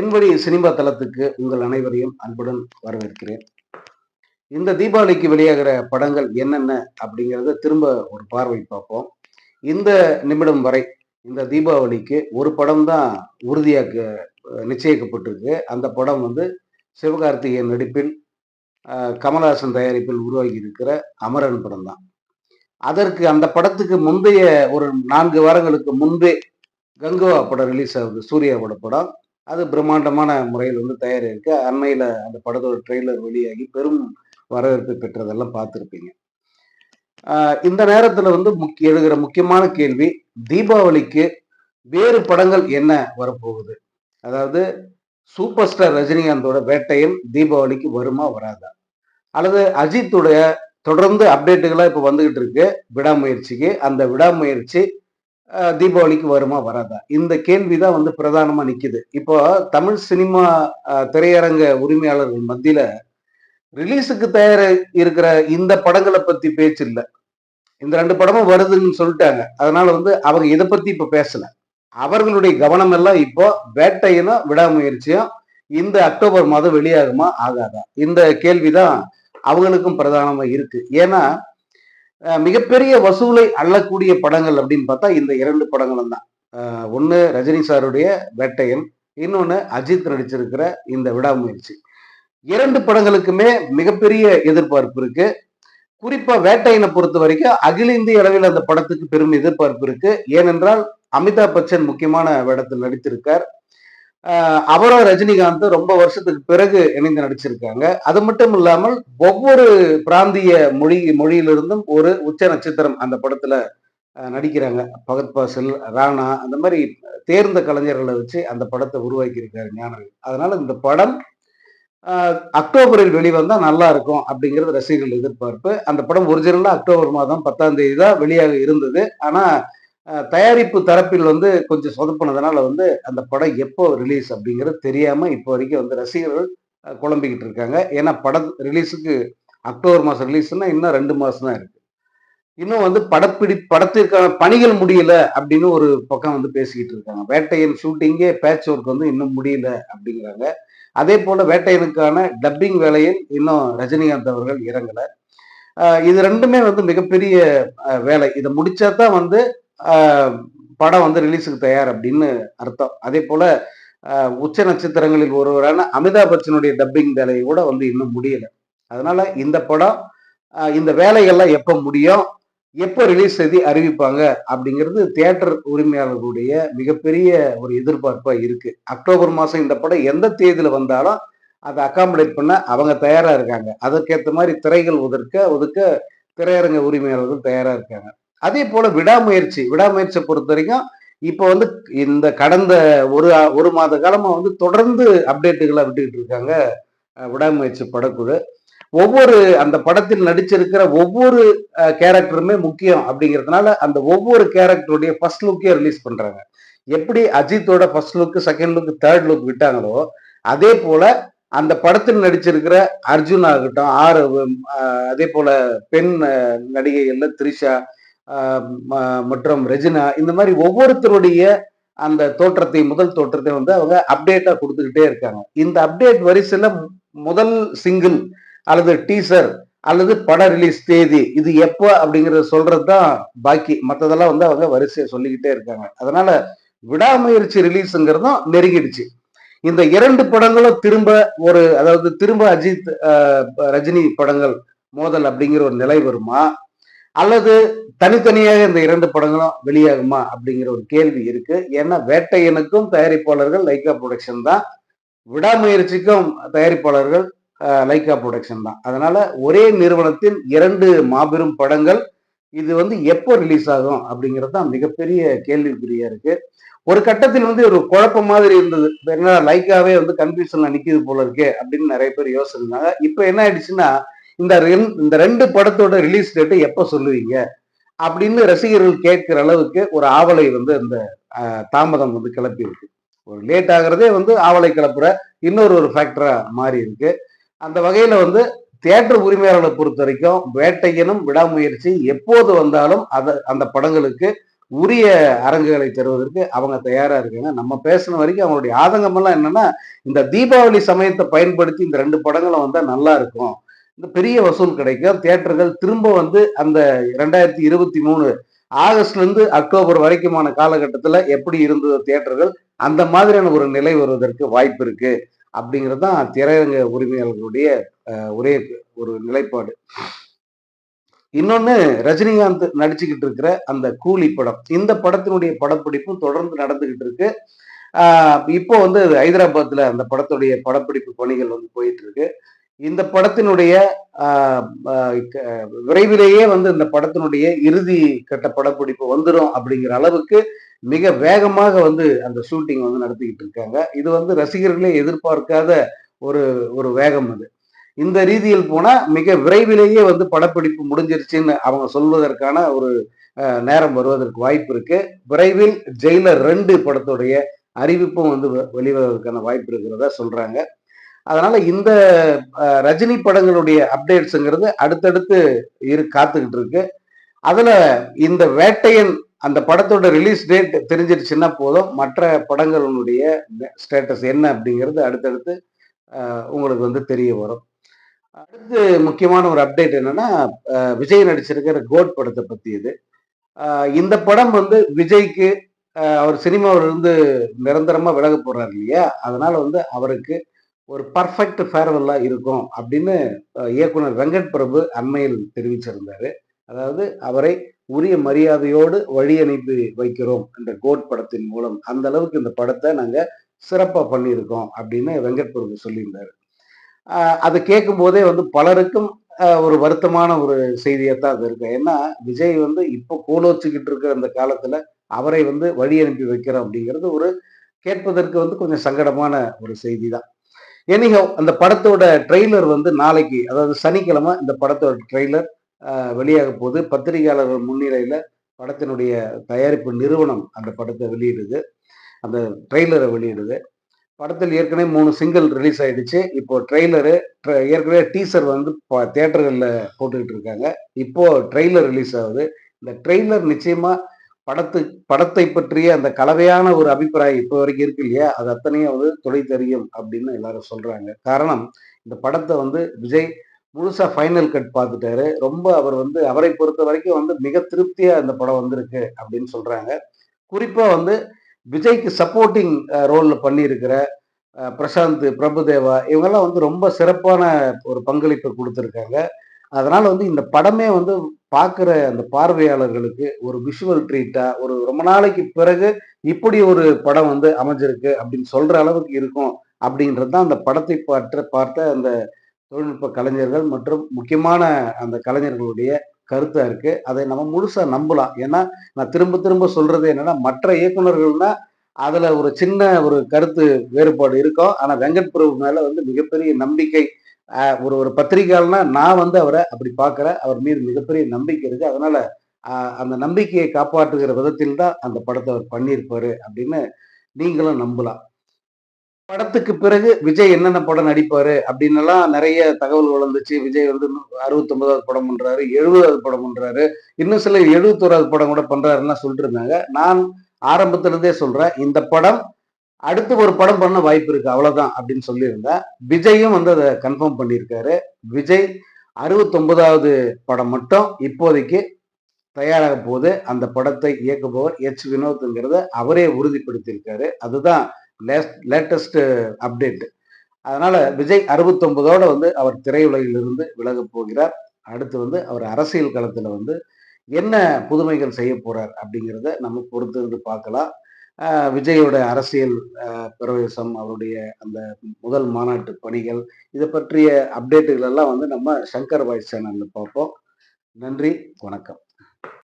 என்படி cinema தளத்துக்கு உங்கள் அனைவரையும் அன்புடன் வரவேற்கிறேன். இந்த தீபாவளிக்கு வெளியாகிற படங்கள் என்னென்ன அப்படிங்கிறத திரும்ப ஒரு பார்வை பார்ப்போம். இந்த நிமிடம் வரை இந்த தீபாவளிக்கு ஒரு படம் தான் உறுதியாக்க நிச்சயிக்கப்பட்டிருக்கு. அந்த படம் வந்து சிவகார்த்திகேயன் நடிப்பில் கமலஹாசன் தயாரிப்பில் உருவாகி இருக்கிற அமரன் படம் தான். அதற்கு அந்த படத்துக்கு முந்தைய ஒரு நான்கு வாரங்களுக்கு முன்பே கங்குவா படம் ரிலீஸ் ஆகுது. சூர்யாவோட படம். அது பிரம்மாண்டமான முறையில் வந்து தயாரிருக்கு அண்மையில் அந்த படத்தோட ட்ரெய்லர் வெளியாகி பெரும் வரவேற்பை பெற்றதெல்லாம் பார்த்துருப்பீங்க. இந்த நேரத்தில் வந்து முக்கிய எழுகிற முக்கியமான கேள்வி தீபாவளிக்கு வேறு படங்கள் என்ன வரப்போகுது? அதாவது சூப்பர் ஸ்டார் ரஜினிகாந்தோட வேட்டையன் தீபாவளிக்கு வருமா வராதா? அல்லது அஜித்துடைய தொடர்ந்து அப்டேட்டுகளாக இப்போ வந்துகிட்டு இருக்கு விடாமுயற்சிக்கு அந்த விடாமுயற்சி தீபாவளிக்கு வருமா வராதா? இந்த கேள்வி தான் வந்து பிரதானமா நிக்குது. இப்போ தமிழ் சினிமா திரையரங்க உரிமையாளர்கள் மத்தியில ரிலீஸுக்கு தயார இருக்கிற இந்த படங்களை பத்தி பேச்சு இல்ல. இந்த ரெண்டு படமும் வருதுன்னு சொல்லிட்டாங்க. அதனால வந்து அவங்க இதை பத்தி இப்ப பேசல. அவர்களுடைய கவனம் எல்லாம் இப்போ வேட்டையினும் விடாமுயற்சியும் இந்த அக்டோபர் மாதம் வெளியாகுமா ஆகாதா? இந்த கேள்விதான் அவங்களுக்கும் பிரதானமா இருக்கு. ஏன்னா மிகப்பெரிய வசூலை அள்ளக்கூடிய படங்கள் அப்படின்னு பார்த்தா இந்த இரண்டு படங்களும் தான். ஒன்று ஒண்ணு ரஜினி சாருடைய வேட்டையன் இன்னொன்னு அஜித் நடிச்சிருக்கிற இந்த விடாமுயற்சி. இரண்டு படங்களுக்குமே மிகப்பெரிய எதிர்பார்ப்பு இருக்கு. குறிப்பா வேட்டையனை பொறுத்த வரைக்கும் அகில இந்திய அளவில் அந்த படத்துக்கு பெரும் எதிர்பார்ப்பு இருக்கு. ஏனென்றால் அமிதாப் பச்சன் முக்கியமான வேடத்தில் நடித்திருக்கார். அவரும் ரஜினிகாந்த் ரொம்ப வருஷத்துக்கு பிறகு இணைந்து நடிச்சிருக்காங்க. அது மட்டும் இல்லாமல் ஒவ்வொரு பிராந்திய மொழி மொழியிலிருந்தும் ஒரு உச்ச நட்சத்திரம் அந்த படத்துல நடிக்கிறாங்க. பகத் பாசில் ராணா அந்த மாதிரி தேர்ந்த கலைஞர்களை வச்சு அந்த படத்தை உருவாக்கி இருக்காரு ஞானவேல். அதனால இந்த படம் ஆஹ் அக்டோபரில் வெளிவந்தா நல்லா இருக்கும் அப்படிங்கிறது ரசிகர்கள் எதிர்பார்ப்பு. அந்த படம் ஒரிஜினலா அக்டோபர் மாதம் பத்தாம் தேதி தான் வெளியாக இருந்தது. ஆனா தயாரிப்பு தரப்பில் வந்து கொஞ்சம் சொதப்புனதுனால வந்து அந்த படம் எப்போ ரிலீஸ் அப்படிங்கிறது தெரியாமல் இப்போ வரைக்கும் வந்து ரசிகர்கள் குழம்பிக்கிட்டு இருக்காங்க. ஏன்னா படம் ரிலீஸுக்கு அக்டோபர் மாதம் ரிலீஸ்னால் இன்னும் ரெண்டு மாதம் தான் இருக்குது இன்னும் வந்து படப்பிடி படத்திற்கான பணிகள் முடியல அப்படின்னு ஒரு பக்கம் வந்து பேசிக்கிட்டு இருக்காங்க. வேட்டையன் ஷூட்டிங்கே பேட்ச் ஒர்க் வந்து இன்னும் முடியல அப்படிங்கிறாங்க. அதே போல வேட்டையனுக்கான டப்பிங் வேலையில் இன்னும் ரஜினிகாந்த் அவர்கள் இறங்கலை. இது ரெண்டுமே வந்து மிகப்பெரிய வேலை. இதை முடிச்சா தான் வந்து படம் வந்து ரிலீஸுக்கு தயார் அப்படின்னு அர்த்தம். அதே போல உச்ச நட்சத்திரங்களில் ஒருவரான அமிதாப் பச்சனுடைய டப்பிங் வேலையை கூட வந்து இன்னும் முடியல. அதனால இந்த படம் இந்த வேலைகள்லாம் எப்போ முடியும் எப்போ ரிலீஸ் செய்தி அறிவிப்பாங்க அப்படிங்கிறது தியேட்டர் உரிமையாளர்களுடைய மிகப்பெரிய ஒரு எதிர்பார்ப்பாக இருக்கு. அக்டோபர் மாதம் இந்த படம் எந்த தேதியில் வந்தாலும் அதை அகாமடேட் பண்ண அவங்க தயாராக இருக்காங்க. அதற்கேற்ற மாதிரி திரைகள் ஒதுக்க ஒதுக்க திரையரங்க உரிமையாளர்கள் தயாராக இருக்காங்க. அதே போல விடாமுயற்சி. விடாமுயற்சியை பொறுத்த வரைக்கும் இப்போ வந்து இந்த கடந்த ஒரு ஒரு மாத காலமா வந்து தொடர்ந்து அப்டேட்டுகளை விட்டுக்கிட்டு இருக்காங்க விடாமுயற்சி படக்குழு. ஒவ்வொரு அந்த படத்தில் நடிச்சிருக்கிற ஒவ்வொரு கேரக்டருமே முக்கியம் அப்படிங்கிறதுனால அந்த ஒவ்வொரு கேரக்டருடைய ஃபர்ஸ்ட் லுக்கே ரிலீஸ் பண்றாங்க. எப்படி அஜித்தோட first look second look third look விட்டாங்களோ அதே போல அந்த படத்தில் நடிச்சிருக்கிற அர்ஜுன் ஆகட்டும் ஆர் அதே போல பெண் நடிகைகள்ல த்ரிஷா மற்றும் ரெஜினா இந்த மாதிரி ஒவ்வொருத்தருடைய அந்த தோற்றத்தை முதல் தோற்றத்தை வந்து அவங்க அப்டேட்டா கொடுத்துக்கிட்டே இருக்காங்க. இந்த அப்டேட் வரிசையில முதல் சிங்கிள் அல்லது டீசர் அல்லது பட ரிலீஸ் தேதி இது எப்போ அப்படிங்கறத சொல்றது தான் பாக்கி. மற்றதெல்லாம் வந்து அவங்க வரிசையை சொல்லிக்கிட்டே இருக்காங்க. அதனால விடாமுயற்சி ரிலீஸுங்கிறதும் நெருங்கிடுச்சு. இந்த இரண்டு படங்களும் திரும்ப ஒரு அதாவது திரும்ப அஜித் ரஜினி படங்கள் மோதல் அப்படிங்கிற ஒரு நிலை வருமா? அல்லது தனித்தனியாக இந்த இரண்டு படங்களும் வெளியாகுமா அப்படிங்கிற ஒரு கேள்வி இருக்கு. ஏன்னா வேட்டையனுக்கும் தயாரிப்பாளர்கள் லைக்கா ப்ரொடக்ஷன் தான். விடாமுயற்சிக்கும் தயாரிப்பாளர்கள் லைக்கா ப்ரொடக்ஷன் தான். அதனால ஒரே நிறுவனத்தின் இரண்டு மாபெரும் படங்கள் இது வந்து எப்போ ரிலீஸ் ஆகும் அப்படிங்கிறது தான் மிகப்பெரிய கேள்விக்குறியா இருக்கு. ஒரு கட்டத்தில் வந்து ஒரு குழப்பம் மாதிரி இருந்தது. என்ன லைக்காவே வந்து கன்ஃபியூஷன்ல நிக்குது போல இருக்கே அப்படின்னு நிறைய பேர் யோசிச்சிருந்தாங்க. இப்போ என்ன ஆயிடுச்சுன்னா இந்த இந்த ரெண்டு படத்தோட ரிலீஸ் டேட்டு எப்போ சொல்லுவீங்க? அப்படின்னு ரசிகர்கள் கேட்கிற அளவுக்கு ஒரு ஆவலை வந்து அந்த தாமதம் வந்து கிளப்பி இருக்கு. ஒரு லேட் ஆகிறதே வந்து ஆவலை கிளப்புற இன்னொரு ஒரு ஃபேக்டரா மாறி இருக்கு. அந்த வகையில வந்து தியேட்டர் உரிமையாளர்களை பொறுத்த வரைக்கும் வேட்டையனும் விடாமுயற்சி எப்போது வந்தாலும் அதை அந்த படங்களுக்கு உரிய அரங்குகளை தருவதற்கு அவங்க தயாரா இருக்காங்க. நம்ம பேசின வரைக்கும் அவங்களுடைய ஆதங்கம் எல்லாம் என்னன்னா இந்த தீபாவளி சமயத்தை பயன்படுத்தி இந்த ரெண்டு படங்களும் வந்தா நல்லா இருக்கும். இந்த பெரிய வசூல் கிடைக்கும். தியேட்டர்கள் திரும்ப வந்து அந்த ரெண்டாயிரத்தி இருபத்தி மூணு ஆகஸ்ட்ல இருந்து அக்டோபர் வரைக்குமான காலகட்டத்துல எப்படி இருந்தது தியேட்டர்கள் அந்த மாதிரியான ஒரு நிலை வருவதற்கு வாய்ப்பு இருக்கு. அப்படிங்கிறது தான் திரையரங்க உரிமையாளர்களுடைய ஒரே ஒரு நிலைப்பாடு. இன்னொன்னு ரஜினிகாந்த் நடிச்சுக்கிட்டு இருக்கிற அந்த கூலி படம். இந்த படத்தினுடைய படப்பிடிப்பும் தொடர்ந்து நடந்துகிட்டு இருக்கு. இப்போ வந்து ஹைதராபாத்ல அந்த படத்துடைய படப்பிடிப்பு பணிகள் வந்து போயிட்டு இருக்கு. இந்த படத்தினுடைய விரைவிலேயே வந்து இந்த படத்தினுடைய இறுதி கட்ட படப்பிடிப்பு வந்துடும் அப்படிங்கிற அளவுக்கு மிக வேகமாக வந்து அந்த ஷூட்டிங் வந்து நடத்திக்கிட்டு இருக்காங்க. இது வந்து ரசிகர்களே எதிர்பார்க்காத ஒரு ஒரு வேகம் அது. இந்த ரீதியில் போனால் மிக விரைவிலேயே வந்து படப்பிடிப்பு முடிஞ்சிருச்சுன்னு அவங்க சொல்வதற்கான ஒரு நேரம் வருவதற்கு வாய்ப்பு இருக்கு. விரைவில் ஜெயிலர் ரெண்டு படத்துடைய அறிவிப்பும் வந்து வெளிவருவதற்கான வாய்ப்பு இருக்கிறதா சொல்றாங்க. அதனால இந்த ரஜினி படங்களுடைய அப்டேட்ஸுங்கிறது அடுத்தடுத்து இரு காத்துக்கிட்டு இருக்கு அதுல இந்த வேட்டையன் அந்த படத்தோட ரிலீஸ் டேட் தெரிஞ்சிருச்சுன்னா போதும். மற்ற படங்களுடைய ஸ்டேட்டஸ் என்ன அப்படிங்கிறது அடுத்தடுத்து உங்களுக்கு வந்து தெரிய வரும். அடுத்து முக்கியமான ஒரு அப்டேட் என்னன்னா விஜய் நடிச்சிருக்கிற கோட் படத்தை பத்தி இது இந்த படம் வந்து விஜய்க்கு அவர் சினிமாவிலிருந்து நிரந்தரமா விலக போறாரு இல்லையா? அதனால வந்து அவருக்கு ஒரு பர்ஃபெக்ட் ஃபேர்வெல்லாக இருக்கும் அப்படின்னு இயக்குனர் வெங்கட் பிரபு அண்மையில் தெரிவிச்சிருந்தார். அதாவது அவரை உரிய மரியாதையோடு வழி அனுப்பி வைக்கிறோம் என்ற கோட் படத்தின் மூலம். அந்த அளவுக்கு இந்த படத்தை நாங்கள் சிறப்பாக பண்ணியிருக்கோம் அப்படின்னு வெங்கட் பிரபு சொல்லியிருந்தாரு. அதை கேட்கும் போதே வந்து பலருக்கும் ஒரு வருத்தமான ஒரு செய்தியாக தான் அது இருக்கு. ஏன்னா விஜய் வந்து இப்போ கோலோச்சுக்கிட்டு இருக்கிற அந்த காலத்தில் அவரை வந்து வழி அனுப்பி வைக்கிறோம் அப்படிங்கிறது ஒரு கேட்பதற்கு வந்து கொஞ்சம் சங்கடமான ஒரு செய்தி தான் எனிஹோ அந்த படத்தோட ட்ரெய்லர் வந்து நாளைக்கு அதாவது சனிக்கிழமை இந்த படத்தோட ட்ரெய்லர் வெளியாக போகுது. பத்திரிகையாளர்கள் முன்னிலையில் படத்தினுடைய தயாரிப்பு நிறுவனம் அந்த படத்தை வெளியிடுது. அந்த ட்ரெய்லரை வெளியிடுது. படத்தில் ஏற்கனவே மூணு சிங்கிள் ரிலீஸ் ஆயிடுச்சு. இப்போ ட்ரெய்லரு ஏற்கனவே டீசர் வந்து தேட்டர்களில் போட்டுக்கிட்டு இருக்காங்க. இப்போ ட்ரெய்லர் ரிலீஸ் ஆகுது. இந்த ட்ரெய்லர் நிச்சயமாக படத்து படத்தை பற்றிய அந்த கலவையான ஒரு அபிப்பிராயம் இப்போ வரைக்கும் இருக்கு இல்லையா? அது அத்தனையும் வந்து துளை தெரியும் அப்படின்னு எல்லாரும் சொல்றாங்க. காரணம் இந்த படத்தை வந்து விஜய் முழுசா ஃபைனல் கட் பார்த்துட்டாரு. ரொம்ப அவர் வந்து அவரை பொறுத்த வரைக்கும் வந்து மிக திருப்தியா இந்த படம் வந்திருக்கு அப்படின்னு சொல்றாங்க. குறிப்பா வந்து விஜய்க்கு சப்போர்ட்டிங் ரோல்ல பண்ணியிருக்கிற பிரசாந்த் பிரபுதேவா இவங்கெல்லாம் வந்து ரொம்ப சிறப்பான ஒரு பங்களிப்பை கொடுத்துருக்காங்க. அதனால வந்து இந்த படமே வந்து பார்க்குற அந்த பார்வையாளர்களுக்கு ஒரு விஷுவல் ட்ரீட்டா ஒரு ரொம்ப நாளைக்கு பிறகு இப்படி ஒரு படம் வந்து அமைஞ்சிருக்கு அப்படின்னு சொல்ற அளவுக்கு இருக்கும் அப்படின்றது தான் அந்த படத்தை பார்த்த பார்த்த அந்த தொழில்நுட்ப கலைஞர்கள் மற்றும் முக்கியமான அந்த கலைஞர்களுடைய கருத்தா இருக்கு. அதை நம்ம முழுசா நம்பலாம். ஏன்னா நான் திரும்ப திரும்ப சொல்றது என்னன்னா மற்ற இயக்குநர்கள்னா அதுல ஒரு சின்ன ஒரு கருத்து வேறுபாடு இருக்கும். ஆனா வெங்கட் பிரபு மேல வந்து மிகப்பெரிய நம்பிக்கை ஒரு ஒரு பத்திரிகையாளனா நான் வந்து அவரை அப்படி பார்க்குறேன் அவர் மீது மிகப்பெரிய நம்பிக்கை இருக்கு. அதனால அந்த நம்பிக்கையை காப்பாற்றுகிற விதத்தில் தான் அந்த படத்தை அவர் பண்ணியிருப்பாரு அப்படின்னு நீங்களும் நம்பலாம். படத்துக்கு பிறகு விஜய் என்னென்ன படம் நடிப்பாரு அப்படின்னு எல்லாம் நிறைய தகவல் வளர்ந்துச்சு விஜய் வந்து அறுபத்தொன்பதாவது படம் பண்றாரு எழுபதாவது படம் பண்றாரு. இன்னும் சில எழுபத்தோராவது படம் கூட பண்றாருன்னா சொல்லிட்டு இருந்தாங்க. நான் ஆரம்பத்துல இருந்தே சொல்றேன் இந்த படம் அடுத்து ஒரு படம் பண்ண வாய்ப்பு இருக்கு அவ்வளவுதான் அப்படின்னு சொல்லியிருந்தேன் விஜயும் வந்து அதை கன்ஃபார்ம் பண்ணியிருக்காரு. விஜய் அறுபத்தொன்பதாவது படம் மட்டும் இப்போதைக்கு தயாராக போது அந்த படத்தை இயக்குபவர் எச் வினோத்ங்கிறத அவரே உறுதிப்படுத்தியிருக்காரு. அதுதான் லேட்டஸ்ட் அப்டேட் அதனால விஜய் அறுபத்தொன்பதோட வந்து அவர் திரையுலகிலிருந்து விலக போகிறார். அடுத்து வந்து அவர் அரசியல் களத்துல வந்து என்ன புதுமைகள் செய்ய போறார் அப்படிங்கிறத நம்ம பொறுத்திருந்து பார்க்கலாம். விஜயோட அரசியல் பிரவேசம் அவருடைய அந்த முதல் மாநாட்டு பணிகள் இதை பற்றிய அப்டேட்டுகள் எல்லாம் வந்து நம்ம சங்கர் வாய்ஸ் சேனல்ல பார்ப்போம். நன்றி வணக்கம்.